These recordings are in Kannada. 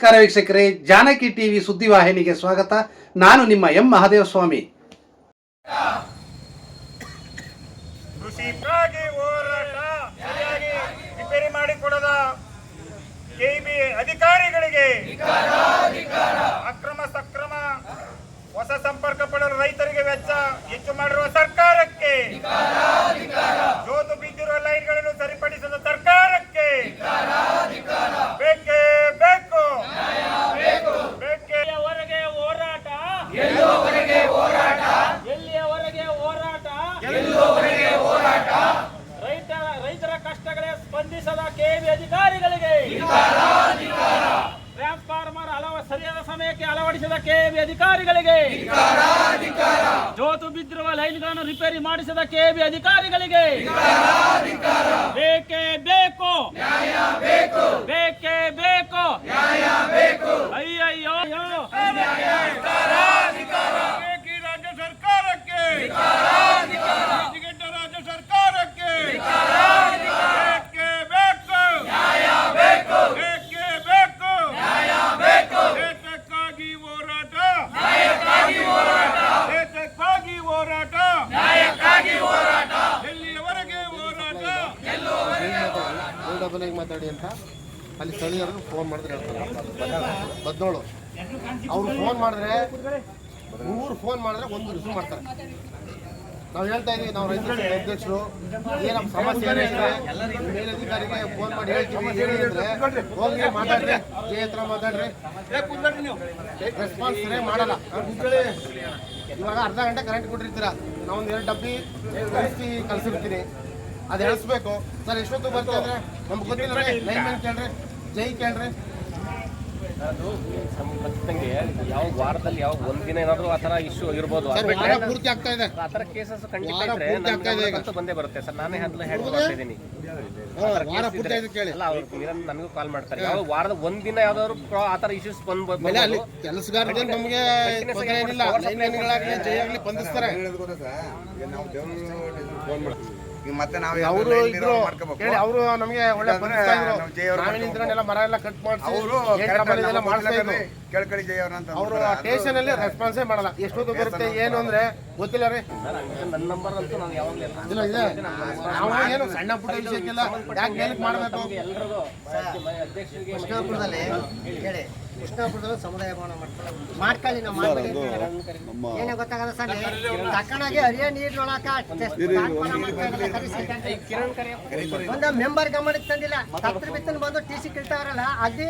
ನಮಸ್ಕಾರ ವೀಕ್ಷಕರೇ, ಜಾನಕಿ ಟಿವಿ ಸುದ್ದಿವಾಹಿನಿಗೆ ಸ್ವಾಗತ. ನಾನು ನಿಮ್ಮ ಎಂ ಮಹಾದೇವ ಸ್ವಾಮಿ ರಿಪೇರಿ ಮಾಡಿಕೊಡದ ಕೆಬಿ ಅಧಿಕಾರಿಗಳಿಗೆ ಅಕ್ರಮ ಸಕ್ರಮ ಹೊಸ ಸಂಪರ್ಕ ಪಡೆದ ರೈತರಿಗೆ ವೆಚ್ಚ ಹೆಚ್ಚು ಮಾಡಿರುವ ಸರ್ಕಾರಕ್ಕೆ ಜೋತು ಬಿದ್ದಿರುವ ಲೈನ್ಗಳನ್ನು ಸರಿಪಡಿಸಿದ ಸರ್ಕಾರಕ್ಕೆ ಬೇಕೇ ಬೇಕು ಬೇಕೇ ಎಲ್ಲಿಯವರೆಗೆ ಹೋರಾಟ ಎಲ್ಲಿಯವರೆಗೆ ಹೋರಾಟ ಎಲ್ಲಿಯವರೆಗೆ ಹೋರಾಟ ರೈತ ರೈತರ ಕಷ್ಟಗಳೇ ಸ್ಪಂದಿಸದ ಕೆಬಿ ಅಧಿಕಾರಿಗಳಿಗೆ ಟ್ರಾನ್ಸ್ಫಾರ್ಮರ್ ಅಳವ ಸರಿಯಾದ ಸಮಯಕ್ಕೆ ಅಳವಡಿಸಿದ ಕೆಬಿ ಅಧಿಕಾರಿಗಳಿಗೆ ಜೋತು ಬಿದ್ದಿರುವ ಲೈನ್ಗಳನ್ನು ರಿಪೇರಿ ಮಾಡಿಸಿದ ಕೆಬಿ ಅಧಿಕಾರಿಗಳಿಗೆ ಬೇಕೇ ಬೇಕು ಬೇಕೇ ಬೇಕು ಅಯ್ಯಯ್ಯೋ ಅಯ್ಯೋ. ಬೇಕಿ ರಾಜ್ಯ ಸರ್ಕಾರಕ್ಕೆ ಸಿಗಟ್ಟ ರಾಜ್ಯ ಸರ್ಕಾರಕ್ಕೆ ಬೇಕೇ ಬೇಕು ಬೇಕೇ ಬೇಕು ದೇಶಕ್ಕಾಗಿ ಹೋರಾಟ ದೇಶಕ್ಕಾಗಿ ಹೋರಾಟ ಎಲ್ಲಿಯವರೆಗೆ ಹೋರಾಟ ಡಬಲ್ ಮಾತಾಡಿ ಅಂತ ಅಲ್ಲಿ ಸ್ಥಳೀಯರು ಫೋನ್ ಮಾಡಿದ್ರೆ ಅವ್ರು ಫೋನ್ ಮಾಡಿದ್ರೆ ಮೂರು ಫೋನ್ ಮಾಡಿದ್ರೆ ಒಂದು ರಿಸೀವ್ ಮಾಡ್ತಾರೆ. ನಾವು ಹೇಳ್ತಾ ಇದೀವಿ, ನಾವು ರೈತರ ಅಧ್ಯಕ್ಷರು. ಏನಪ್ಪ ಸಮಸ್ಯೆ ಮೇಲಧಿಕಾರಿಗೆ ಫೋನ್ ಮಾಡಿ ಹೇಳ್ತೀವಿ. ಹೋಗಿ ಮಾತಾಡ್ರಿ. ಜೆ ಹತ್ರ ಮಾತಾಡ್ರಿ. ರೆಸ್ಪಾನ್ಸ್ ಮಾಡಲ್ಲ. ಇವಾಗ ಅರ್ಧ ಗಂಟೆ ಕರೆಂಟ್ ಕೊಟ್ಟಿರ್ತೀರ? ನಾವು ಒಂದು ಎರಡು ಡಬ್ಬಿ ಕಳಿಸಿ, ಕಳಿಸಿರ್ತೀನಿ. ಅದು ಎಳಿಸ್ಬೇಕು. ಸರ್, ಎಷ್ಟೊತ್ತು ಬರ್ತೀವಿ ಅಂದ್ರೆ? ನಮ್ಗೆ ಗೊತ್ತಿಲ್ಲ ಲೈನ್ ಕೇಳ್ರಿ. ಜೈ ಕೇಳ್ರಿ. ಖಚಿತಂಗೆ ಯಾವ ವಾರದಲ್ಲಿ ಯಾವ ಒಂದಿನ ಏನಾದ್ರು ಆ ತರ ಇಶ್ಯೂ ಇರ್ಬೋದು ಅದ್ ಪೂರ್ತಿ ಆಗ್ತಾ ಇದೆ. ಆ ತರ ಕೇಸಸ್ ಖಂಡಿತ ಇದ್ರೆ ಪೂರ್ತಿ ಆಗ್ತಾ ಇದೆ ಈಗ. ನನ್ಗೆ ಬಂದೇ ಬರುತ್ತೆ. ಸರ್ ನಾನೇ ಅದನ್ನ ಹ್ಯಾಂಡಲ್ ಮಾಡ್ತಾ ಇದ್ದೀನಿ. ಅಲ್ಲ ಅವ್ರು ಮೀರನ್ ನನಗೂ ಕಾಲ್ ಮಾಡ್ತಾರೆ. ಯಾವ ವಾರದ ಒಂದಿನ ಯಾವ್ದಾದ್ರು ಆ ತರ ಇಶ್ಯೂಸ್ ಬಂದ್ಬೋದು ನಮಗೆ ಜೈ ಆಗಲಿ ಬಂಧಿಸ್ತಾರೆ. ಈಗ ಮತ್ತೆ ನಾವು ಅವರು ಇದ್ರು. ಅವರು ನಮಗೆ ಒಳ್ಳೆ ಬಂಧಿಸ್ತಾ ಇದ್ರು. ನಾವು ಜೈ ಅವ್ರ ಮರ ಎಲ್ಲ ಕಟ್ ಮಾಡಿಸಿ ಅವರು ಕೇಳ್ಕಳಿ ಜಯ ಅವ್ರನ್ನ ಅವರು ಸ್ಟೇಷನ್ ಅಲ್ಲಿ ರೆಸ್ಪಾನ್ಸೇ ಮಾಡಲ್ಲ. ಎಷ್ಟೊತ್ತು ಬರುತ್ತೆ ಏನು ಅಂದ್ರೆ ಗೊತ್ತಿಲ್ಲ ರೀ. ನನ್ನ ನಂಬರ್ ಅಂತೂ ನಾನು ಯಾವಾಗಲೂ ಇಲ್ಲ. ಇದೆ ನಾವು ಏನು ಸಣ್ಣ ಪುಟ್ಟ ವಿಷಯಕ್ಕೆಲ್ಲ ಯಾಕೆ ಮೇಲಕ್ಕೆ ಮಾಡಬೇಕು? ಎಲ್ರಿಗೂ ಅಧ್ಯಕ್ಷರಿಗೆ ಕೃಷ್ಣಾಪುರದಲ್ಲಿ ಹೇಳಿ ಕೃಷ್ಣಾಪುರದಲ್ಲಿ ಸಮುದಾಯ ಭವನ ಮಾಡ್ತಾರೆ ಮಾಡ್ಕೊಳ್ಳಿ ನಾವು ಹೇಳಲ್ಲ. ಏನೇ ಗೊತ್ತಾಗಲ್ಲ ಸರ್ ತಕ್ಕನಾಗಿ ಹರಿಯ ನೀರ್ ನೋಡಕ ಒಂದು ಮೆಂಬರ್ ಗಮನಕ್ಕೆ ತಂದಿಲ್ಲ. ತತ್ರ ಬಿತ್ತನ ಬಂದು ಟಿ ಸಿ ಕಿಳ್ತಾರಲ್ಲ ಅಲ್ಲಿ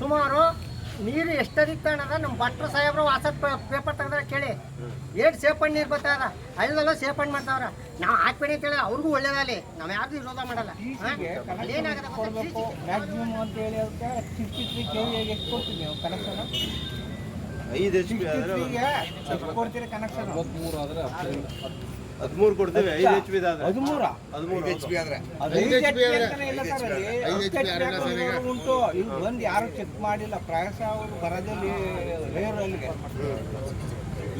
ಸುಮಾರು ನೀರು ಎಷ್ಟು ಹರಿತಾಣದ ನಮ್ಮ ಭಟ್ರು ಸಾಹೇಬ್ರು ವಾಸ ಪೇಪರ್ ತೆಗೆದ್ರೆ ಕೇಳಿ. ಏಟ್ ಹಣ್ಣು ನೀರು ಬರ್ತಾರ ಅಲ್ಲೆಲ್ಲ ಹಣ್ಣು ಮಾಡ್ತಾವ್ರ. ನಾವು ಹಾಕ್ಬೇಡಿ ಅಂತೇಳಿ ಅವ್ರಿಗೂ ಒಳ್ಳೇದಲ್ಲಿ ನಾವು ಯಾರು ವಿರೋಧ ಮಾಡಲ್ಲ. ಏನಾಗದ ಮ್ಯಾಕ್ಸಿಮಮ್ ಅಂತ ಹೇಳಿ ಅದಕ್ಕೆ ಸಿಕ್ಸ್ಟಿ ತ್ರೀ ಕೆ ವಿ ಎಷ್ಟು ಕೊಡ್ತೀವಿ ನೀವು ಕನೆಕ್ಷನ್ ಐದು ಕೊಡ್ತೀರಿ ಕನೆಕ್ಷನ್? ಹದಿಮೂರು ಕೊಡ್ತೇವೆ ಐದು ಎಚ್ ಪಿ ಆದ್ರೆ. ಹದಿಮೂರ? ಹದಿಮೂರು ಎಚ್ ಪಿ ಆದ್ರೆ. ಐದು ಎಚ್ ಪಿ ಆದ್ರೆ ಅಂತಾನೆ ಇಲ್ಲ ಸರ್ ಅಲ್ಲಿ ಐದು ಹತ್ತು HP ಯಾರೆಲ್ಲ ಸರ್ ಈಗ? ಉಂಟು. ಇಲ್ಲಿ ಬಂದು ಯಾರು ಚೆಕ್ ಮಾಡಿಲ್ಲ ಪ್ರಾಯಸ ಅವರು ಬರೋದಲ್ಲಿ ರೇರ್ ಅಲ್ಲಿಗೆ.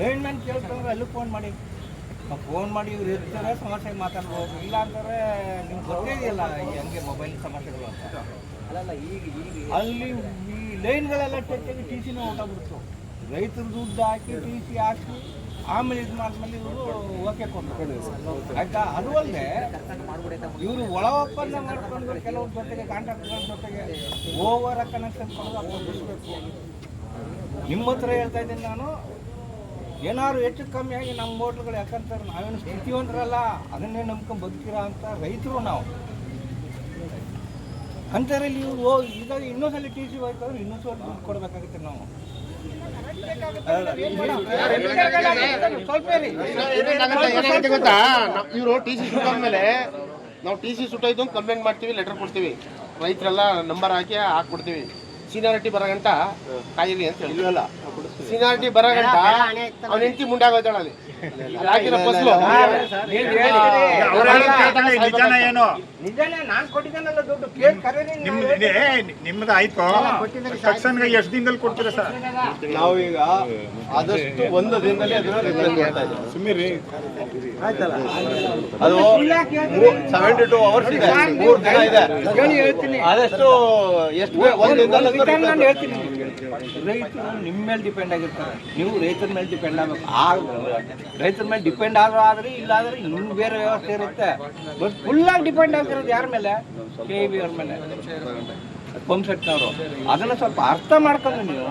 ಲೈನ್ ಮ್ಯಾನ್ ಕೇಳ್ಕೊಂಡ್ರೆ ಅಲ್ಲಿ ಫೋನ್ ಮಾಡಿ. ಫೋನ್ ಮಾಡಿ ಇವ್ರು ಇರ್ತಾರೆ ಸಮಸ್ಯೆ ಮಾತಾಡ್ಬೋದು. ಇಲ್ಲ ಅಂದರೆ ನಿಮ್ಗೆ ಗೊತ್ತೇ ಇದೆಯಲ್ಲ ಈ ಹಂಗೆ ಮೊಬೈಲ್ ಸಮಸ್ಯೆಗಳು ಅಂತ. ಅಲ್ಲಿ ಈ ಲೈನ್ಗಳೆಲ್ಲ ಟೆಚ್ಚಾಗಿ ಟಿ ಸಿನ ಹೊಟ್ಟೋಗ್ಬಿಡ್ತು ರೈತರು ದುಡ್ಡು ಹಾಕಿ ಟಿ ಸಿ ಹಾಕಿ ಆಮೇಲೆ ಇದು ಮಾಡಿದ್ಮೇಲೆ ಇವರು ಓಕೆ ಕೊಟ್ಟರು ಆಯ್ತಾ? ಅದು ಅಲ್ಲದೆ ಇವರು ಒಳ ಒಪ್ಪಂದ ಮಾಡ್ಕೊಂಡು ಕೆಲವ್ರ ಜೊತೆಗೆ ಕಾಂಟ್ರಾಕ್ಟರ್ ಜೊತೆಗೆ ಓವರ್ ಕನೆಕ್ಷನ್ ಕೊಡೋದು ನಿಮ್ಮ ಹತ್ರ ಹೇಳ್ತಾ ಇದ್ದೀನಿ ನಾನು, ಏನಾದ್ರು ಹೆಚ್ಚು ಕಮ್ಮಿ ಆಗಿ ನಮ್ಮ ಹೋಟ್ಲುಗಳು ಯಾಕಂತಾರೆ, ನಾವೇನು ಸ್ಥಿತಿವಂತರಲ್ಲ, ಅದನ್ನೇ ನಂಬ್ಕೊಂಡು ಬದುಕಿರ ಅಂತ ರೈತರು ನಾವು. ಅಂಥದ್ರಲ್ಲಿ ಇವರು ಹೋಗಿ ಈಗ ಇನ್ನೊಂದ್ಸಲ ಟಿ ಸಿ ಹೋಯ್ತಂದ್ರೆ ಇನ್ನೊಂದು ಸ್ವಲ್ಪ ದುಡ್ಡು ಕೊಡಬೇಕಾಗುತ್ತೆ ನಾವು. ಗೊತ್ತಾ ಇವರು ಟಿ ಸಿ ಸುಟ್ಟಾದ್ಮೇಲೆ ನಾವು ಟಿ ಸಿ ಸುಟ್ಟೋಯ್ತು ಅಂತ ಕಂಪ್ಲೇಂಟ್ ಮಾಡ್ತೀವಿ ಲೆಟರ್ ಕೊಡ್ತೀವಿ ರೈತರೆಲ್ಲ ನಂಬರ್ ಹಾಕಿ ಹಾಕ್ಬಿಡ್ತೀವಿ ಸೀನಿಯಾರಿಟಿ ಬರೋ ಗಂಟ ಕಾಯಿಲಿ ಅಂತ ಹೇಳಿ ಸೀನಿಯಾರಿಟಿ ಬರೋ ಗಂಟ ಅವ್ನ ಹೆಂಡತಿ ಮುಂಡಾಗೋಯ್ತಾಳ ಅಲ್ಲಿ. ಹಾಕಿರೋ ಫಸಲು. ನೀವ್ ಹೇಳ್ತೀರಿ. ನಿಜಾನ ಏನು? ನಿಜಾನೇ ನಾನ್ ಕೊಟ್ಟಿದ್ದೇನಲ್ಲ ದುಡ್ಡು. ಕೇಳಿ ಕರೀರಿ ನಿಮ್ ನಾವು ಏ, ನಿಮ್ದು ಆಯ್ತು? ತಕ್ಷಣ ಎಷ್ಟು ದಿನದಲ್ಲಿ ಕೊಡ್ತೀರಾ ಸರ್? ನಾವೀಗ ಆದಷ್ಟು ಒಂದು ದಿನದಲ್ಲಿ ಅದನ್ನ ಇದ್ದೀವಿ. ಆಯ್ತಲ್ಲ? ಅದು ಸೆವೆಂಟಿ ಟೂ ಅವರ್ಸ್ ಇದೆ. ಮೂರು ದಿನ ಇದೆ. ಆದಷ್ಟು ಎಷ್ಟು ಒಂದು ದಿನದಲ್ಲಿ ಅದನ್ನ ನಾನು ಹೇಳ್ತೀನಿ. ರೈತರು ನಿಮ್ಮ ಮೇಲೆ ಡಿಪೆಂಡ್ ಆಗಿರ್ತಾರೆ. ನೀವು ರೈತರ ಮೇಲೆ ಡಿಪೆಂಡ್ ಆಗಬೇಕು. ಆ ರೈತರ ಮೇಲೆ ಡಿಪೆಂಡ್ ಆದ್ರೂ ಆದ್ರೆ, ಇಲ್ಲಾದ್ರೆ ಇನ್ನೂ ಬೇರೆ ವ್ಯವಸ್ಥೆ ಇರುತ್ತೆ. ಬಟ್ ಫುಲ್ಲಾಗಿ ಡಿಪೆಂಡ್ ಆಗ್ತಿರೋದು ಯಾರ ಮೇಲೆ? ಕೆ ಬಿ ಅವ್ರ ಮೇಲೆ. ಪಂಪ್ಸೆಟ್ನವರು ಅದನ್ನು ಸ್ವಲ್ಪ ಅರ್ಥ ಮಾಡ್ಕೊಂಡು ನೀವು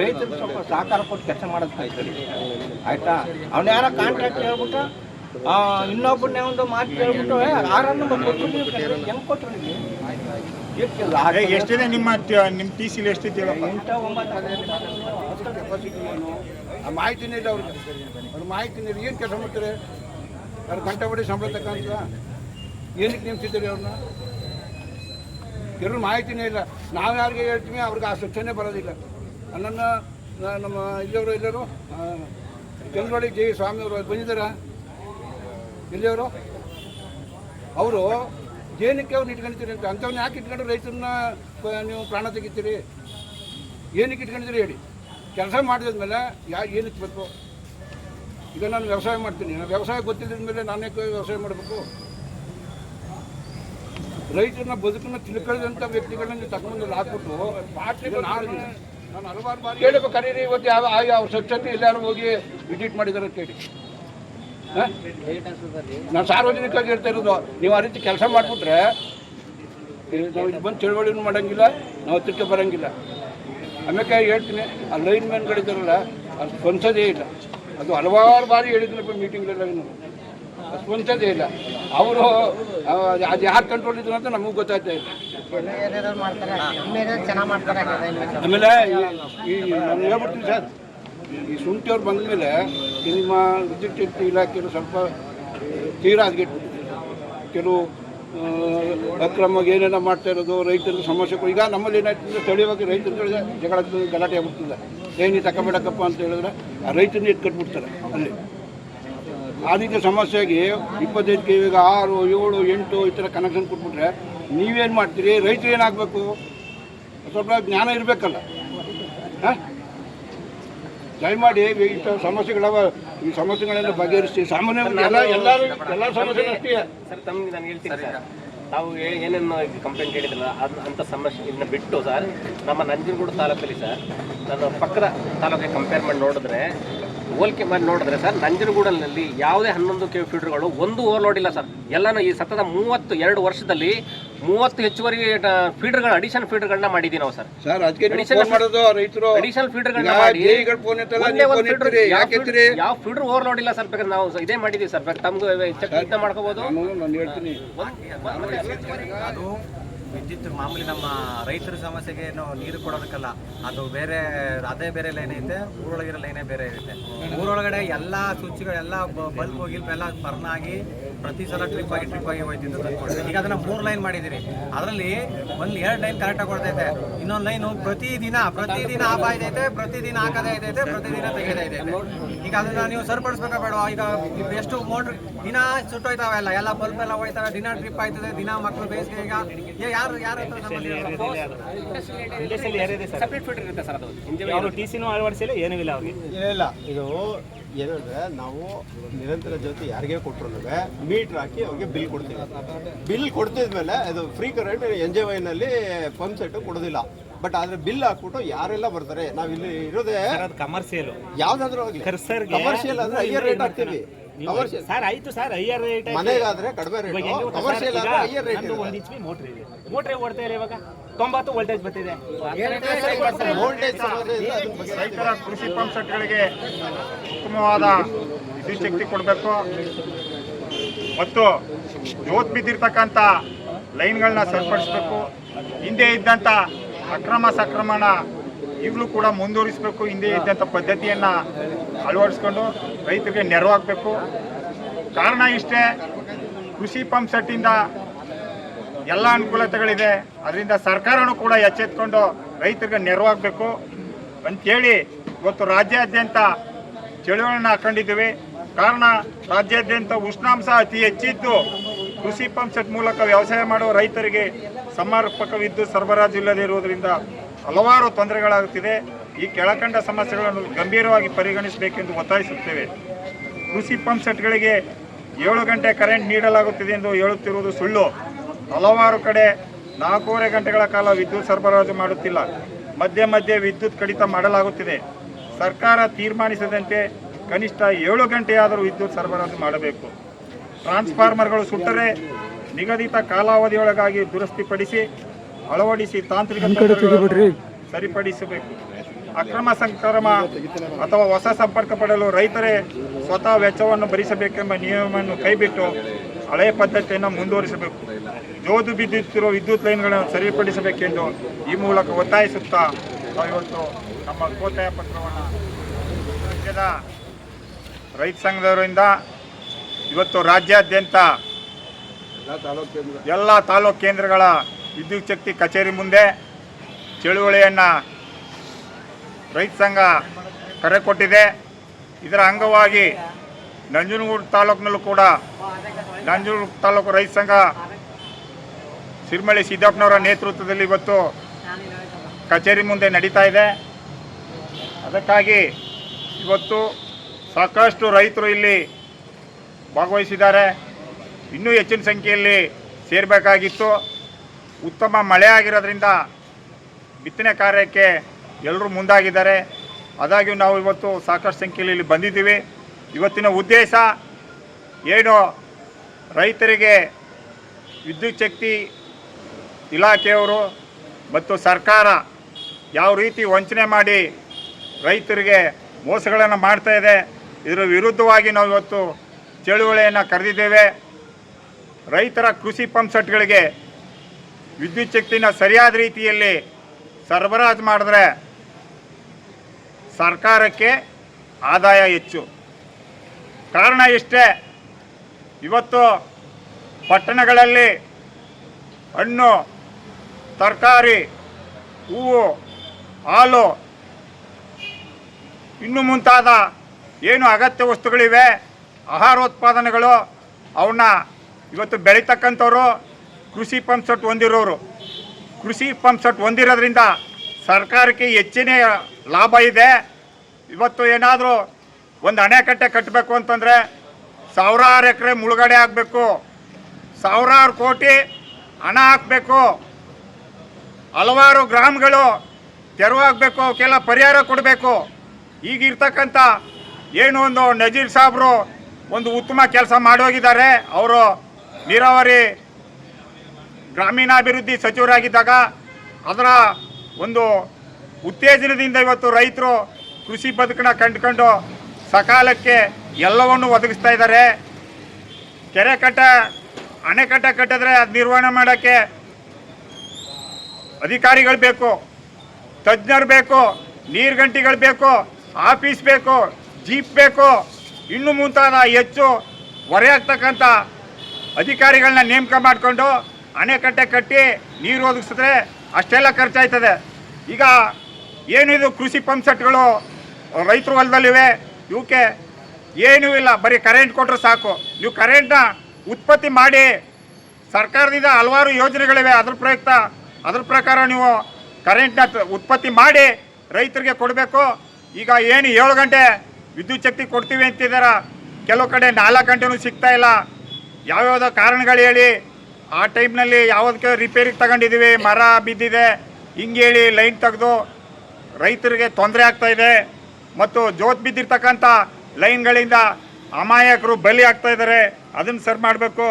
ರೈತರಿಗೆ ಸ್ವಲ್ಪ ಸಹಕಾರ ಕೊಟ್ಟು ಕೆಲಸ ಮಾಡೋದು ಕೈತರಿ. ಆಯ್ತಾ? ಅವ್ನು ಯಾರೋ ಕಾಂಟ್ರಾಕ್ಟ್ ಹೇಳ್ಬಿಟ್ಟು ಇನ್ನೊಬ್ಬನೇ ಒಂದು ಮಾತು ಹೇಳ್ಬಿಟ್ಟು ಯಾರನ್ನು ಕೊಟ್ಟು ಹೆಂಗೆ ಕೊಟ್ಟರು ನೀವು ಎಷ್ಟಿದೆ ನಿಮ್ಮ ನಿಮ್ಮ ಟಿ ಸಿಲಿ ಎಷ್ಟಿದೆ ಆ ಮಾಹಿತಿನೇ ಇಲ್ಲ ಅವ್ರಿಗೆ. ಅವ್ರ ಮಾಹಿತಿನೇ ಏನು ಕೆಲಸ ಮಾಡ್ತಾರೆ? ಅವ್ರು ಗಂಟೆ ಬಡಿ ಸಂಬಳ ತಕ್ಕಂತ ಏನಕ್ಕೆ ನೇಮಿಸಿದ್ದೀರಿ ಅವ್ರನ್ನ? ಎಲ್ಲರೂ ಮಾಹಿತಿನೇ ಇಲ್ಲ. ನಾವು ಯಾರಿಗೆ ಹೇಳ್ತೀವಿ, ಅವ್ರಿಗೆ ಆ ಸ್ವಚ್ಛನೆ ಬರೋದಿಲ್ಲ. ನನ್ನನ್ನು ನಮ್ಮ ಇಲ್ಲಿಯವರು ಎಲ್ಲರೂ ಜೈ ಸ್ವಾಮಿ ಅವರು ಬಂದಿದ್ದಾರಾ? ಇಲ್ಲಿಯವರು ಅವರು ಏನಕ್ಕೆ ಅವ್ನು ಇಟ್ಕೊಂಡಿದ್ದೀರಿ? ಅಂತ ಅಂಥವ್ನ ಯಾಕೆ ಇಟ್ಕೊಂಡು ರೈತರನ್ನ ನೀವು ಪ್ರಾಣ ತೆಗಿತೀರಿ? ಏನಕ್ಕೆ ಇಟ್ಕೊಂಡಿದ್ದೀರಿ ಹೇಳಿ. ಕೆಲಸ ಮಾಡಿದ್ಮೇಲೆ ಯಾ ಏನಕ್ಕೆ ಬೇಕು? ಈಗ ನಾನು ವ್ಯವಸಾಯ ಮಾಡ್ತೀನಿ. ನಾನು ವ್ಯವಸಾಯ ಗೊತ್ತಿದ್ದ ಮೇಲೆ ನಾನೇ ವ್ಯವಸಾಯ ಮಾಡಬೇಕು. ರೈತರನ್ನ ಬದುಕನ್ನು ತಿಳ್ಕೊಳ್ಳದಂಥ ವ್ಯಕ್ತಿಗಳನ್ನ ನೀವು ತಗೊಂಡು ಹಾಕ್ಬಿಟ್ಟು ಪಾರ್ಟಿ ನಾನು ನಾನು ಹಲವಾರು ಬಾರಿ ಕೇಳಬೇಕು ಕರೀರಿ ಇವತ್ತು ಯಾವ ಯಾವ ಸ್ವಚ್ಛತೆ ಎಲ್ಲರೂ ಹೋಗಿ ವಿಸಿಟ್ ಮಾಡಿದಾರೆ ಹ? ನಾನು ಸಾರ್ವಜನಿಕವಾಗಿ ಹೇಳ್ತಾ ಇರೋದು ನೀವು ಆ ರೀತಿ ಕೆಲಸ ಮಾಡಿಬಿಟ್ರೆ ನಾವು ಇಲ್ಲಿ ಬಂದು ಚಳವಳಿನೂ ಮಾಡೋಂಗಿಲ್ಲ ನಾವು ಹತ್ತಿರಕ್ಕೆ ಬರೋಂಗಿಲ್ಲ. ಆಮೇಲೆ ಹೇಳ್ತೀನಿ ಆ ಲೈನ್ ಮ್ಯಾನ್ಗಳಿದ್ದಾರಲ್ಲ ಅದು ಸ್ಪಂದಿಸೋದೇ ಇಲ್ಲ. ಅದು ಹಲವಾರು ಬಾರಿ ಹೇಳಿದ್ರಪ್ಪ ಮೀಟಿಂಗ್ಲೆಲ್ಲ ಸ್ಪಂದಿಸೋದೇ ಇಲ್ಲ. ಅವರು ಅದು ಯಾರು ಕಂಟ್ರೋಲ್ ಇದ್ರು ಅಂತ ನಮಗೂ ಗೊತ್ತಾಗ್ತಾ ಇಲ್ಲ. ಆಮೇಲೆ ನಾನು ಹೇಳ್ಬಿಡ್ತೀನಿ ಸರ್. ಈ ಶುಂಠಿಯವ್ರು ಬಂದ ಮೇಲೆ ನಿಮ್ಮ ವಿದ್ಯುತ್ ಇಲಾಖೆಯವರು ಸ್ವಲ್ಪ, ತೀರಾ ಹದಗೆಟ್ಬಿಟ್ಟಿದೆ ಕೆಲವು ಅಕ್ರಮವಾಗಿ ಏನೇನೋ ಮಾಡ್ತಾ ಇರೋದು ರೈತರ ಸಮಸ್ಯೆ ಈಗ ನಮ್ಮಲ್ಲಿ ಏನಾಯ್ತಂದ್ರೆ ಸ್ಥಳೀಯವಾಗಿ ರೈತರುಗಳಿಗೆ ಜಗಳ ಗಲಾಟೆ ಆಗ್ಬಿಡ್ತದೆ. ಏನಿ ತಗೋಬೇಡಕ್ಕಪ್ಪ ಅಂತ ಹೇಳಿದ್ರೆ ಆ ರೈತರನ್ನ ಎತ್ಕಟ್ಬಿಡ್ತಾರೆ ಅಲ್ಲಿ. ಆ ರೀತಿ ಸಮಸ್ಯೆಗೆ ಇಪ್ಪತ್ತೈದು ಕೆ ಈಗ ಆರು, ಏಳು, ಎಂಟು ಈ ಥರ ಕನೆಕ್ಷನ್ ಕೊಟ್ಬಿಟ್ರೆ ನೀವೇನು ಮಾಡ್ತೀರಿ? ರೈತರು ಏನಾಗಬೇಕು ಸ್ವಲ್ಪ ಜ್ಞಾನ ಇರಬೇಕಲ್ಲ. ಹಾಂ? ದಯಮಾಡಿ ಇಂಥ ಸಮಸ್ಯೆಗಳವ ಈ ಸಮಸ್ಯೆಗಳನ್ನು ಬಗೆಹರಿಸಿ. ಸಾಮಾನ್ಯ ಎಲ್ಲ ಎಲ್ಲರೂ ಎಲ್ಲ ಸಮಸ್ಯೆ ಅಷ್ಟೇ. ಸರ್ ತಮ್ಗೆ ನಾನು ಹೇಳ್ತೀನಿ ಸರ್. ತಾವು ಏನೇನು ಕಂಪ್ಲೇಂಟ್ ಹೇಳಿದ್ರಲ್ಲ ಅದು ಅಂಥ ಸಮಸ್ಯೆ ಇದನ್ನ ಬಿಟ್ಟು ಸರ್ ನಮ್ಮ ನಂಜನಗೂಡು ತಾಲೂಕಲ್ಲಿ ಸರ್ ನಾನು ಪಕ್ಕದ ತಾಲೂಕಿಗೆ ಕಂಪೇರ್ ಮಾಡಿ ನೋಡಿದ್ರೆ ಹೋಲಿಕೆ ಮಾಡಿ ನೋಡಿದ್ರೆ ಸರ್ ನಂಜನಗೂಡಲ್ಲಿ ಯಾವುದೇ ಹನ್ನೊಂದು ಕೆ ಫೀಡರ್ಗಳು ಒಂದು ಓವರ್ಲೋಡ್ ಇಲ್ಲ ಸರ್. ಎಲ್ಲನೂ ಈ ಸತತ ಮೂವತ್ತು ಎರಡು ವರ್ಷದಲ್ಲಿ ಮೂವತ್ತು ಹೆಚ್ಚುವರಿ ಫೀಡರ್ಗಳ ಅಡಿಷನ್ ಫೀಡರ್ಗಳನ್ನ ಮಾಡಿದ್ದೀವಿ ನಾವು ಸರ್. ಸರ್ ಅದಕ್ಕೆ ಮಾಡೋದು ರೈತರು ಅಡಿಷನಲ್ ಫೀಡರ್ಗಳನ್ನ ಮಾಡಿ ಯಾವ ಫೀಡರ್ ಓವರ್ಲೋಡ್ ಇಲ್ಲ ಸರ್ ಬೇಕಾದ್ರೆ ನಾವು ಇದೇ ಮಾಡಿದೀವಿ ಸರ್. ತಮ್ಗೆ ಚೆಕ್ ಮಾಡ್ಕೋಬಹುದು ನಾನು ಹೇಳ್ತೀನಿ. ವಿದ್ಯುತ್ ಮಾಮೂಲಿ ನಮ್ಮ ರೈತರ ಸಮಸ್ಯೆಗೆ ಏನು ನೀರು ಕೊಡೋದಕ್ಕಲ್ಲ, ಅದು ಬೇರೆ, ಅದೇ ಬೇರೆ ಲೈನ್ ಐತೆ, ಊರೊಳಗಿರೋ ಲೈನೇ ಬೇರೆ ಇರುತ್ತೆ ಊರೊಳಗಡೆ ಎಲ್ಲ ಸ್ವಿಚ್ಗಳು ಎಲ್ಲ ಬಲ್ಬ್ ಗಿಲ್ಪ್ ಎಲ್ಲ ಬರ್ನ್ ಆಗಿ ಪ್ರತಿ ಸಲ ಟ್ರಿಪ್ ಆಗಿ ಟ್ರಿಪ್ ಆಗಿ ಹೋಯ್ತಿದ್ದು ಈಗ ಅದನ್ನ ಮೂರು ಲೈನ್ ಮಾಡಿದ್ದೀರಿ ಅದರಲ್ಲಿ ಒಂದು ಎರಡು ಲೈನ್ ಕರೆಕ್ಟಾಗಿ ಕೊಡ್ತೈತೆ. ಇನ್ನೊಂದು ಲೈನು ಪ್ರತಿದಿನ ಪ್ರತಿದಿನ ಆಫ್ ಆಯ್ತೈತೆ, ಪ್ರತಿದಿನ ಹಾಕದೇ ಐತೈತೆ ಪ್ರತಿದಿನ ತೆಗೆದೈತೆ ಈಗ ಅದನ್ನ ನೀವು ಸರಿಪಡಿಸ್ಬೇಕಾ ಬೇಡ ಈಗ ಎಷ್ಟು ಮೋಟ್ರ್ ದಿನ ಸುಟ್ಟೋಯ್ತಾವೆ ಎಲ್ಲ ಎಲ್ಲ ಬಲ್ಪ್ ಎಲ್ಲ ಹೋಯ್ತಾವೆ ದಿನ ಟ್ರಿಪ್ ಆಯ್ತದೆ ದಿನ ಮಕ್ಕಳು ಬೇಸಿಗೆ ಈಗ ಯಾರು ಯಾರು ಯಾರ ಹತ್ರ ಸಮಸ್ಯೆ ಇದೆ? ಸಪ್ರೇಟ್ ಫೀಡರ್ ಇರುತ್ತೆ ಸರ್ ಅದು. ಅವರು ಟಿ ಸಿನೂ ಅಳವಡಿಸಿಲ್ಲ ಏನೂ ಇಲ್ಲ ಅವ್ರಿಗೆ? ಇಲ್ಲ ಇದು ಏನಂದ್ರೆ ನಾವು ನಿರಂತರ ಜೊತೆ ಯಾರಿಗೆ ಕೊಟ್ಟರು ಮೀಟ್ರ್ ಹಾಕಿ ಅವ್ರಿಗೆ ಬಿಲ್ ಕೊಡ್ತೀವಿ. ಬಿಲ್ ಕೊಡ್ತಿದ್ಮೇಲೆ ಅದು ಫ್ರೀ ಕರೆಂಟ್ ಎನ್ ಜೆ ವೈನಲ್ಲಿ ಪಂಪ್ ಸೆಟ್ ಕೊಡೋದಿಲ್ಲ. ಬಟ್ ಆದ್ರೆ ಬಿಲ್ ಹಾಕ್ಬಿಟ್ಟು ಯಾರೆಲ್ಲ ಬರ್ತಾರೆ? ನಾವ್ ಇಲ್ಲಿ ಇರೋದೇ ಅದು ಕಮರ್ಷಿಯಲ್ ಯಾವ್ದಾದ್ರು ಹೋಗ್ಲಿ ಕರ್ಸರ್ಗೆ ಕಮರ್ಷಿಯಲ್ ಅಂದ್ರೆ ಹೈಯರ್ ರೇಟ್ ಹಾಕ್ತೀವಿ. ಕಮರ್ಷಿಯಲ್ ಸರ್ ಆಯ್ತು ಸರ್ ಹೈಯರ್ ರೇಟ್ ಮನೆಗಾದ್ರೆ ಕಡಿಮೆ ರೇಟ್ ಕಮರ್ಷಿಯಲ್ ಆದ್ರೆ ಹೈಯರ್ ರೇಟ್ ಒಂದು ಇಂಚ್ ಮೋಟ್ರ್ ಇದೆ. ಮೋಟ್ರೇ ಓಡ್ತಾ ಇಲ್ಲ ಇವಾಗ? ತೊಂಬತ್ತು ವೋಲ್ಟೇಜ್ ಬರ್ತಿದೆ. ವೋಲ್ಟೇಜ್ ರೈತರ ಕೃಷಿ ಪಂಪ್ ಸೆಟ್ಗಳಿಗೆ ಉತ್ತಮವಾದ ವಿದ್ಯುತ್ ಶಕ್ತಿ ಕೊಡಬೇಕು. ಮತ್ತು ಜೋತ್ ಬಿದ್ದಿರ್ತಕ್ಕಂಥ ಲೈನ್ಗಳನ್ನ ಸರಿಪಡಿಸ್ಬೇಕು. ಹಿಂದೆ ಇದ್ದಂಥ ಅಕ್ರಮ ಸಕ್ರಮಣ ಈಗಲೂ ಕೂಡ ಮುಂದುವರಿಸಬೇಕು, ಹಿಂದೆ ಇದ್ದಂಥ ಪದ್ಧತಿಯನ್ನು ಅಳವಡಿಸ್ಕೊಂಡು ರೈತರಿಗೆ ನೆರವಾಗಬೇಕು ಕಾರಣ ಇಷ್ಟೇ, ಕೃಷಿ ಪಂಪ್ ಸೆಟ್ಟಿಂದ ಎಲ್ಲ ಅನುಕೂಲತೆಗಳಿದೆ. ಅದರಿಂದ ಸರ್ಕಾರನೂ ಕೂಡ ಎಚ್ಚೆತ್ಕೊಂಡು ರೈತರಿಗೆ ನೆರವಾಗಬೇಕು ಅಂತೇಳಿ ಇವತ್ತು ರಾಜ್ಯಾದ್ಯಂತ ಚಳುವಳಿಯನ್ನು ಹಾಕೊಂಡಿದ್ದೀವಿ ಕಾರಣ ರಾಜ್ಯಾದ್ಯಂತ ಉಷ್ಣಾಂಶ ಅತಿ ಹೆಚ್ಚಿದ್ದು ಕೃಷಿ ಪಂಪ್ ಸೆಟ್ ಮೂಲಕ ವ್ಯವಸಾಯ ಮಾಡುವ ರೈತರಿಗೆ ಸಮರ್ಪಕ ವಿದ್ಯುತ್ ಸರಬರಾಜು ಇಲ್ಲದೆ ಇರುವುದರಿಂದ ಹಲವಾರು ತೊಂದರೆಗಳಾಗುತ್ತಿದೆ. ಈ ಕೆಳಕಂಡ ಸಮಸ್ಯೆಗಳನ್ನು ಗಂಭೀರವಾಗಿ ಪರಿಗಣಿಸಬೇಕೆಂದು ಒತ್ತಾಯಿಸುತ್ತೇವೆ. ಕೃಷಿ ಪಂಪ್ ಸೆಟ್ಗಳಿಗೆ ಏಳು ಗಂಟೆ ಕರೆಂಟ್ ನೀಡಲಾಗುತ್ತಿದೆ ಎಂದು ಹೇಳುತ್ತಿರುವುದು ಸುಳ್ಳು. ಹಲವಾರು ಕಡೆ ನಾಲ್ಕೂವರೆ ಗಂಟೆಗಳ ಕಾಲ ವಿದ್ಯುತ್ ಸರಬರಾಜು ಮಾಡುತ್ತಿಲ್ಲ. ಮಧ್ಯೆ ಮಧ್ಯೆ ವಿದ್ಯುತ್ ಕಡಿತ ಮಾಡಲಾಗುತ್ತಿದೆ. ಸರ್ಕಾರ ತೀರ್ಮಾನಿಸದಂತೆ ಕನಿಷ್ಠ ಏಳು ಗಂಟೆಯಾದರೂ ವಿದ್ಯುತ್ ಸರಬರಾಜು ಮಾಡಬೇಕು. ಟ್ರಾನ್ಸ್ಫಾರ್ಮರ್ಗಳು ಸುಟ್ಟರೆ ನಿಗದಿತ ಕಾಲಾವಧಿಯೊಳಗಾಗಿ ದುರಸ್ತಿಪಡಿಸಿ ಅಳವಡಿಸಿ ತಾಂತ್ರಿಕ ಸರಿಪಡಿಸಬೇಕು. ಅಕ್ರಮ ಸಂಕ್ರಮ ಅಥವಾ ಹೊಸ ಸಂಪರ್ಕ ಪಡೆಯಲು ರೈತರೇ ಸ್ವತಃ ವೆಚ್ಚವನ್ನು ಭರಿಸಬೇಕೆಂಬ ನಿಯಮವನ್ನು ಕೈಬಿಟ್ಟು ಹಳೆಯ ಪದ್ಧತಿಯನ್ನು ಮುಂದುವರಿಸಬೇಕು. ಜೋದು ಬಿದ್ದುತ್ತಿರುವ ವಿದ್ಯುತ್ ಲೈನ್ಗಳನ್ನು ಸರಿಪಡಿಸಬೇಕೆಂದು ಈ ಮೂಲಕ ಒತ್ತಾಯಿಸುತ್ತಾ ನಾವು ಇವತ್ತು ನಮ್ಮ ಕೋತಾಯ ಪತ್ರವನ್ನು ರಾಜ್ಯದ ರೈತ ಸಂಘದವರಿಂದ ಇವತ್ತು ರಾಜ್ಯಾದ್ಯಂತ ಎಲ್ಲ ತಾಲೂಕು ಕೇಂದ್ರಗಳ ವಿದ್ಯುತ್ ಶಕ್ತಿ ಕಚೇರಿ ಮುಂದೆ ಚಳುವಳಿಯನ್ನು ರೈತ ಸಂಘ ಕರೆ ಕೊಟ್ಟಿದೆ. ಇದರ ಅಂಗವಾಗಿ ನಂಜನಗೂಡು ತಾಲೂಕಿನಲ್ಲೂ ಕೂಡ ನಂಜನಗೂಡು ತಾಲೂಕು ರೈತ ಸಂಘ ಸಿರಿಮಳಿ ಸಿದ್ದಪ್ಪನವರ ನೇತೃತ್ವದಲ್ಲಿ ಇವತ್ತು ಕಚೇರಿ ಮುಂದೆ ನಡೀತಾ ಇದೆ. ಅದಕ್ಕಾಗಿ ಇವತ್ತು ಸಾಕಷ್ಟು ರೈತರು ಇಲ್ಲಿ ಭಾಗವಹಿಸಿದ್ದಾರೆ. ಇನ್ನೂ ಹೆಚ್ಚಿನ ಸಂಖ್ಯೆಯಲ್ಲಿ ಸೇರಬೇಕಾಗಿತ್ತು. ಉತ್ತಮ ಮಳೆ ಆಗಿರೋದ್ರಿಂದ ಬಿತ್ತನೆ ಕಾರ್ಯಕ್ಕೆ ಎಲ್ಲರೂ ಮುಂದಾಗಿದ್ದಾರೆ. ಆದಾಗ್ಯೂ ನಾವು ಇವತ್ತು ಸಾಕಷ್ಟು ಸಂಖ್ಯೆಯಲ್ಲಿ ಇಲ್ಲಿ ಬಂದಿದ್ದೀವಿ. ಇವತ್ತಿನ ಉದ್ದೇಶ ಏನು? ರೈತರಿಗೆ ವಿದ್ಯುತ್ ಶಕ್ತಿ ಇಲಾಖೆಯವರು ಮತ್ತು ಸರ್ಕಾರ ಯಾವ ರೀತಿ ವಂಚನೆ ಮಾಡಿ ರೈತರಿಗೆ ಮೋಸಗಳನ್ನು ಇದೆ, ಇದರ ವಿರುದ್ಧವಾಗಿ ನಾವು ಇವತ್ತು ಚಳುವಳಿಯನ್ನು ಕರೆದಿದ್ದೇವೆ. ರೈತರ ಕೃಷಿ ಪಂಪ್ ಸೆಟ್ಗಳಿಗೆ ವಿದ್ಯುತ್ ಶಕ್ತಿನ ಸರಿಯಾದ ರೀತಿಯಲ್ಲಿ ಸರಬರಾಜು ಮಾಡಿದ್ರೆ ಸರ್ಕಾರಕ್ಕೆ ಆದಾಯ ಹೆಚ್ಚು. ಕಾರಣ ಇಷ್ಟೇ, ಇವತ್ತು ಪಟ್ಟಣಗಳಲ್ಲಿ ಹಣ್ಣು, ತರಕಾರಿ, ಹೂವು, ಹಾಲು, ಇನ್ನು ಮುಂತಾದ ಏನು ಅಗತ್ಯ ವಸ್ತುಗಳಿವೆ ಆಹಾರೋತ್ಪಾದನೆಗಳು ಅವನ್ನ ಇವತ್ತು ಬೆಳೀತಕ್ಕಂಥವ್ರು ಕೃಷಿ ಪಂಪ್ ಸೆಟ್ ಹೊಂದಿರೋರು. ಕೃಷಿ ಪಂಪ್ ಸೆಟ್ ಹೊಂದಿರೋದ್ರಿಂದ ಸರ್ಕಾರಕ್ಕೆ ಹೆಚ್ಚಿನ ಲಾಭ ಇದೆ. ಇವತ್ತು ಏನಾದರೂ ಒಂದು ಅಣೆಕಟ್ಟೆ ಕಟ್ಟಬೇಕು ಅಂತಂದರೆ ಸಾವಿರಾರು ಎಕರೆ ಮುಳುಗಡೆ ಆಗಬೇಕು. ಸಾವಿರಾರು ಕೋಟಿ ಹಣ ಹಾಕಬೇಕು. ಹಲವಾರು ಗ್ರಾಮಗಳು ತೆರವಾಗಬೇಕು ಅವಕ್ಕೆಲ್ಲ ಪರಿಹಾರ ಕೊಡಬೇಕು. ಈಗಿರ್ತಕ್ಕಂಥ ಏನು ಒಂದು ನಜೀರ್ ಸಾಬ್ರು ಒಂದು ಉತ್ತಮ ಕೆಲಸ ಮಾಡೋಗಿದ್ದಾರೆ ಅವರು ನೀರಾವರಿ ಗ್ರಾಮೀಣಾಭಿವೃದ್ಧಿ ಸಚಿವರಾಗಿದ್ದಾಗ ಅದರ ಒಂದು ಉತ್ತೇಜನದಿಂದ ಇವತ್ತು ರೈತರು ಕೃಷಿ ಬದುಕನ್ನ ಕಂಡುಕೊಂಡು ಸಕಾಲಕ್ಕೆ ಎಲ್ಲವನ್ನು ಒದಗಿಸ್ತಾ ಇದ್ದಾರೆ. ಕೆರೆ ಕಟ್ಟ ಅಣೆಕಟ್ಟೆ ಕಟ್ಟಿದ್ರೆ ಅದು ನಿರ್ವಹಣೆ ಮಾಡೋಕ್ಕೆ ಅಧಿಕಾರಿಗಳು ಬೇಕು, ತಜ್ಞರು ಬೇಕು, ನೀರ್ಗಂಟಿಗಳು ಬೇಕು, ಆಫೀಸ್ ಬೇಕು, ಜೀಪ್ ಬೇಕು. ಇನ್ನು ಮುಂತಾದ ಹೆಚ್ಚು ಹೊರೆಯಾಗ್ತಕ್ಕಂಥ ಅಧಿಕಾರಿಗಳನ್ನ ನೇಮಕ ಮಾಡಿಕೊಂಡು ಅಣೆಕಟ್ಟೆ ಕಟ್ಟಿ ನೀರು ಒದಗಿಸಿದ್ರೆ ಅಷ್ಟೆಲ್ಲ ಖರ್ಚಾಯ್ತದೆ. ಈಗ ಏನಿದು ಕೃಷಿ ಪಂಪ್ ಸೆಟ್ಗಳು ರೈತರು ಹೊಲದಲ್ಲಿವೆ ಇವಕ್ಕೆ ಏನೂ ಇಲ್ಲ, ಬರೀ ಕರೆಂಟ್ ಕೊಟ್ಟರೆ ಸಾಕು. ನೀವು ಕರೆಂಟ್ನ ಉತ್ಪತ್ತಿ ಮಾಡಿ ಸರ್ಕಾರದಿಂದ ಹಲವಾರು ಯೋಜನೆಗಳಿವೆ. ಅದ್ರ ಪ್ರಯುಕ್ತ, ಅದ್ರ ಪ್ರಕಾರ ನೀವು ಕರೆಂಟ್ನ ಉತ್ಪತ್ತಿ ಮಾಡಿ ರೈತರಿಗೆ ಕೊಡಬೇಕು. ಈಗ ಏನು ಏಳು ಗಂಟೆ ವಿದ್ಯುತ್ ಶಕ್ತಿ ಕೊಡ್ತೀವಿ ಅಂತಿದ್ದಾರ ಕೆಲವು ಕಡೆ ನಾಲ್ಕು ಗಂಟೆನೂ ಸಿಗ್ತಾ ಇಲ್ಲ. ಯಾವ್ಯಾವುದೋ ಕಾರಣಗಳು ಹೇಳಿ ಆ ಟೈಮ್ನಲ್ಲಿ ಯಾವುದಕ್ಕೆ ರಿಪೇರಿಗೆ ತಗೊಂಡಿದ್ದೀವಿ ಮರ ಬಿದ್ದಿದೆ. ಹಿಂಗೆ ಹೇಳಿ ಲೈನ್ ತೆಗೆದು ರೈತರಿಗೆ ತೊಂದರೆ ಆಗ್ತಾ ಇದೆ. ಮತ್ತು ಜೋತ್ ಬಿದ್ದಿರ್ತಕ್ಕಂಥ ಲೈನ್ಗಳಿಂದ ಅಮಾಯಕರು ಬಲಿ ಆಗ್ತಾ ಇದ್ದಾರೆ ಅದನ್ನು ಸರಿ ಮಾಡಬೇಕು.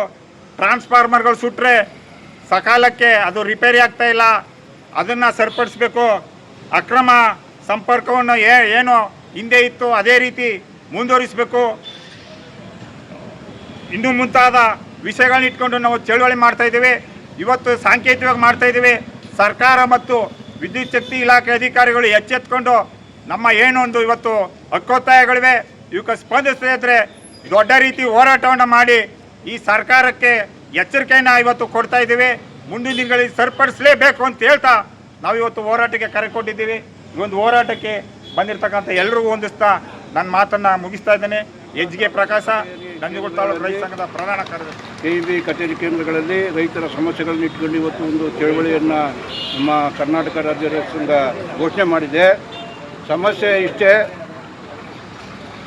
ಟ್ರಾನ್ಸ್ಫಾರ್ಮರ್ಗಳು ಸುಟ್ಟರೆ ಸಕಾಲಕ್ಕೆ ಅದು ರಿಪೇರಿ ಆಗ್ತಾ ಇಲ್ಲ. ಅದನ್ನು ಸರಿಪಡಿಸ್ಬೇಕು. ಅಕ್ರಮ ಸಂಪರ್ಕವನ್ನು ಏನು ಹಿಂದೆ ಇತ್ತು, ಅದೇ ರೀತಿ ಮುಂದುವರಿಸಬೇಕು. ಇನ್ನು ಮುಂತಾದ ವಿಷಯಗಳನ್ನ ಇಟ್ಕೊಂಡು ನಾವು ಚಳುವಳಿ ಮಾಡ್ತಾ ಇದ್ದೀವಿ. ಇವತ್ತು ಸಾಂಕೇತಿಕವಾಗಿ ಮಾಡ್ತಾ ಇದ್ದೀವಿ. ಸರ್ಕಾರ ಮತ್ತು ವಿದ್ಯುತ್ ಶಕ್ತಿ ಇಲಾಖೆ ಅಧಿಕಾರಿಗಳು ಎಚ್ಚೆತ್ಕೊಂಡು ನಮ್ಮ ಏನೊಂದು ಇವತ್ತು ಹಕ್ಕೊತ್ತಾಯಗಳಿವೆ. ಇವಕ್ಕೆ ಸ್ಪಂದಿಸದೇ ದೊಡ್ಡ ರೀತಿ ಹೋರಾಟವನ್ನು ಮಾಡಿ ಈ ಸರ್ಕಾರಕ್ಕೆ ಎಚ್ಚರಿಕೆಯನ್ನು ಇವತ್ತು ಕೊಡ್ತಾ ಇದ್ದೀವಿ. ಮುಂದಿನ ತಿಂಗಳಿಗೆ ಸರಿಪಡಿಸಲೇಬೇಕು ಅಂತ ಹೇಳ್ತಾ ನಾವು ಇವತ್ತು ಹೋರಾಟಕ್ಕೆ ಕರೆ ಕೊಟ್ಟಿದ್ದೀವಿ. ಈ ಒಂದು ಹೋರಾಟಕ್ಕೆ ಬಂದಿರತಕ್ಕಂಥ ಎಲ್ಲರಿಗೂ ಒಂದಿಸ್ತಾ ನನ್ನ ಮಾತನ್ನು ಮುಗಿಸ್ತಾ ಇದ್ದೇನೆ. ಎಚ್ಗೆ ಪ್ರಕಾಶ ರೈತ ಸಂಘದ ಪ್ರಧಾನ ಕಾರ್ಯದರ್ಶಿ. ಕಚೇರಿ ಕೇಂದ್ರಗಳಲ್ಲಿ ರೈತರ ಸಮಸ್ಯೆಗಳನ್ನು ಇಟ್ಕೊಂಡು ಇವತ್ತು ಒಂದು ಚಳವಳಿಯನ್ನು ನಮ್ಮ ಕರ್ನಾಟಕ ರಾಜ್ಯ ಸಂಘ ಘೋಷಣೆ ಮಾಡಿದೆ. ಸಮಸ್ಯೆ ಇಷ್ಟೇ,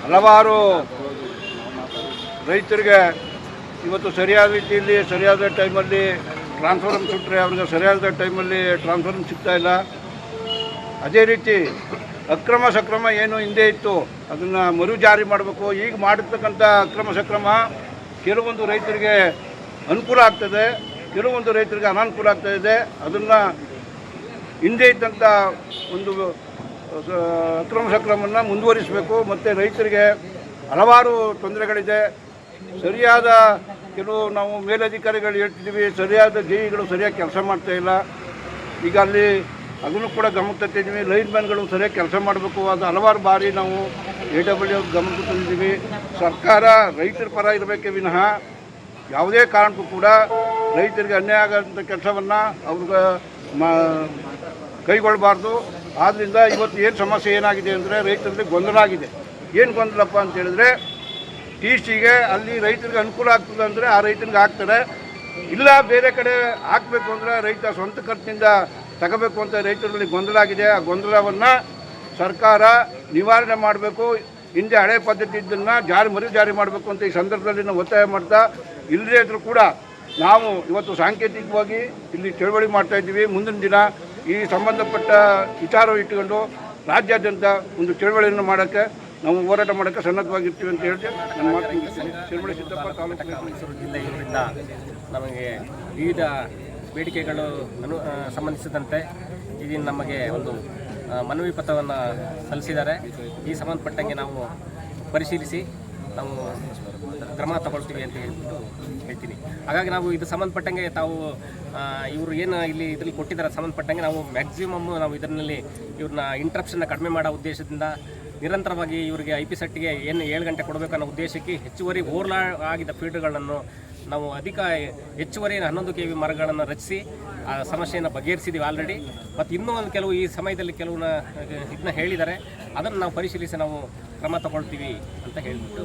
ಹಲವಾರು ರೈತರಿಗೆ ಇವತ್ತು ಸರಿಯಾದ ರೀತಿಯಲ್ಲಿ, ಸರಿಯಾದ ಟೈಮಲ್ಲಿ ಟ್ರಾನ್ಸ್ಫಾರ್ಮ್ ಸುಟ್ಟರೆ ಅವ್ರಿಗೆ ಸರಿಯಾದ ಟೈಮಲ್ಲಿ ಟ್ರಾನ್ಸ್ಫಾರ್ಮ್ ಸಿಗ್ತಾ ಇಲ್ಲ. ಅದೇ ರೀತಿ ಅಕ್ರಮ ಸಕ್ರಮ ಏನು ಹಿಂದೆ ಇತ್ತು. ಅದನ್ನು ಮರು ಜಾರಿ ಮಾಡಬೇಕು. ಈಗ ಮಾಡಿರ್ತಕ್ಕಂಥ ಅಕ್ರಮ ಸಕ್ರಮ ಕೆಲವೊಂದು ರೈತರಿಗೆ ಅನುಕೂಲ ಆಗ್ತದೆ. ಕೆಲವೊಂದು ರೈತರಿಗೆ ಅನಾನುಕೂಲ ಆಗ್ತಾ ಇದೆ. ಅದನ್ನು ಹಿಂದೆ ಇದ್ದಂಥ ಒಂದು ಅಕ್ರಮ ಸಕ್ರಮವನ್ನು ಮುಂದುವರಿಸಬೇಕು. ಮತ್ತು ರೈತರಿಗೆ ಹಲವಾರು ತೊಂದರೆಗಳಿದೆ. ಸರಿಯಾದ ಕೆಲವು ನಾವು ಮೇಲಧಿಕಾರಿಗಳು ಹೇಳ್ತಿದ್ದೀವಿ, ಸರಿಯಾದ ಜೈಗಳು ಸರಿಯಾಗಿ ಕೆಲಸ ಮಾಡ್ತಾ ಇಲ್ಲ. ಈಗ ಅಲ್ಲಿ ಅದನ್ನು ಕೂಡ ಗಮನಕ್ಕೆ ತಂದಿದ್ದೀವಿ. ಲೈನ್ ಮ್ಯಾನ್ಗಳು ಸರಿಯಾಗಿ ಕೆಲಸ ಮಾಡಬೇಕು. ಅದು ಹಲವಾರು ಬಾರಿ ನಾವು ಎ ಡಬ್ಲ್ಯೂ ಗಮನಕ್ಕೆ ತಂದಿದ್ದೀವಿ. ಸರ್ಕಾರ ರೈತರ ಪರ ಇರಬೇಕೇ ವಿನಃ ಯಾವುದೇ ಕಾರಣಕ್ಕೂ ಕೂಡ ರೈತರಿಗೆ ಅನ್ಯಾಯ ಆಗೋಂಥ ಕೆಲಸವನ್ನು ಅವ್ರಿಗೆ ಮಾ, ಕೈಗೊಳ್ಳಬಾರ್ದು. ಆದ್ದರಿಂದ ಇವತ್ತು ಏನು ಸಮಸ್ಯೆ ಏನಾಗಿದೆ ಅಂದರೆ ರೈತರಲ್ಲಿ ಗೊಂದಲ ಆಗಿದೆ. ಏನು ಗೊಂದಲಪ್ಪ ಅಂತ ಹೇಳಿದ್ರೆ ಟಿ ಸಿಗೆ ಅಲ್ಲಿ ರೈತರಿಗೆ ಅನುಕೂಲ ಆಗ್ತದೆ ಅಂದರೆ ಆ ರೈತನಿಗೆ ಹಾಕ್ತಾರೆ ಇಲ್ಲ ಬೇರೆ ಕಡೆ ಹಾಕಬೇಕು ಅಂದರೆ ರೈತ ಸ್ವಂತ ಖರ್ಚಿನಿಂದ ತಗೋಬೇಕು ಅಂತ ರೈತರಲ್ಲಿ ಗೊಂದಲ ಆಗಿದೆ. ಆ ಗೊಂದಲವನ್ನು ಸರ್ಕಾರ ನಿವಾರಣೆ ಮಾಡಬೇಕು. ಹಿಂದೆ ಹಳೆ ಪದ್ಧತಿ ಇದ್ದನ್ನು ಜಾರಿ ಮರು ಜಾರಿ ಮಾಡಬೇಕು ಅಂತ ಈ ಸಂದರ್ಭದಲ್ಲಿ ನಾವು ಒತ್ತಾಯ ಮಾಡ್ತಾ ಇಲ್ಲದೇ ಇದ್ರೂ ಕೂಡ ನಾವು ಇವತ್ತು ಸಾಂಕೇತಿಕವಾಗಿ ಇಲ್ಲಿ ಚಳವಳಿ ಮಾಡ್ತಾ ಇದ್ದೀವಿ. ಮುಂದಿನ ದಿನ ಈ ಸಂಬಂಧಪಟ್ಟ ವಿಚಾರ ಇಟ್ಟುಕೊಂಡು ರಾಜ್ಯಾದ್ಯಂತ ಒಂದು ಚಳವಳಿಯನ್ನು ಮಾಡೋಕ್ಕೆ ನಾವು ಹೋರಾಟ ಮಾಡೋಕ್ಕೆ ಸನ್ನದ್ಧವಾಗಿರ್ತೀವಿ ಅಂತ ಹೇಳಿ ನನ್ನ ಮಾತು ಚಳವಳಿ ಸಿದ್ದಪ್ಪ ತಾಲೂಕು ಮೈಸೂರು ಜಿಲ್ಲೆ ಇವರಿಂದ ನಮಗೆ ವಿವಿಧ ಬೇಡಿಕೆಗಳು ಅನು ಸಂಬಂಧಿಸಿದಂತೆ ಇದನ್ನು ನಮಗೆ ಒಂದು ಮನವಿ ಪತ್ರವನ್ನು ಸಲ್ಲಿಸಿದ್ದಾರೆ. ಈ ಸಂಬಂಧಪಟ್ಟಂಗೆ ನಾವು ಪರಿಶೀಲಿಸಿ ನಾವು ಕ್ರಮ ತಗೊಳ್ತೀವಿ ಅಂತ ಹೇಳ್ಬಿಟ್ಟು ಹೇಳ್ತೀನಿ. ಹಾಗಾಗಿ ನಾವು ಇದು ಸಂಬಂಧಪಟ್ಟಂಗೆ ತಾವು ಇವರು ಏನು ಇಲ್ಲಿ ಇದ್ರಲ್ಲಿ ಕೊಟ್ಟಿದ್ದಾರೆ ಸಂಬಂಧಪಟ್ಟಂಗೆ ನಾವು ಮ್ಯಾಕ್ಸಿಮಮ್ ನಾವು ಇದರಲ್ಲಿ ಇವ್ರನ್ನ ಇಂಟ್ರಪ್ಷನ್ನ ಕಡಿಮೆ ಮಾಡೋ ಉದ್ದೇಶದಿಂದ ನಿರಂತರವಾಗಿ ಇವರಿಗೆ ಐ ಪಿ ಸೆಟ್ಗೆ ಏನು ಏಳು ಗಂಟೆ ಕೊಡಬೇಕು ಅನ್ನೋ ಉದ್ದೇಶಕ್ಕೆ ಹೆಚ್ಚುವರಿ ಓರ್ಲಾ ಆಗಿದ್ದ ಫೀಲ್ಡ್ಗಳನ್ನು ನಾವು ಅಧಿಕ ಹೆಚ್ಚುವರಿ ಹನ್ನೊಂದು ಕೆ ವಿ ಮರಗಳನ್ನು ರಚಿಸಿ, ಆ ಸಮಸ್ಯೆಯನ್ನು ಬಗೆಹರಿಸಿದ್ದೀವಿ ಆಲ್ರೆಡಿ ಮತ್ತು ಇನ್ನೂ ಒಂದು ಕೆಲವು ಈ ಸಮಯದಲ್ಲಿ ಕೆಲವನ್ನ ಇದನ್ನ ಹೇಳಿದ್ದಾರೆ. ಅದನ್ನು ನಾವು ಪರಿಶೀಲಿಸಿ ನಾವು ಕ್ರಮ ತಗೊಳ್ತೀವಿ ಅಂತ ಹೇಳಿಬಿಟ್ಟು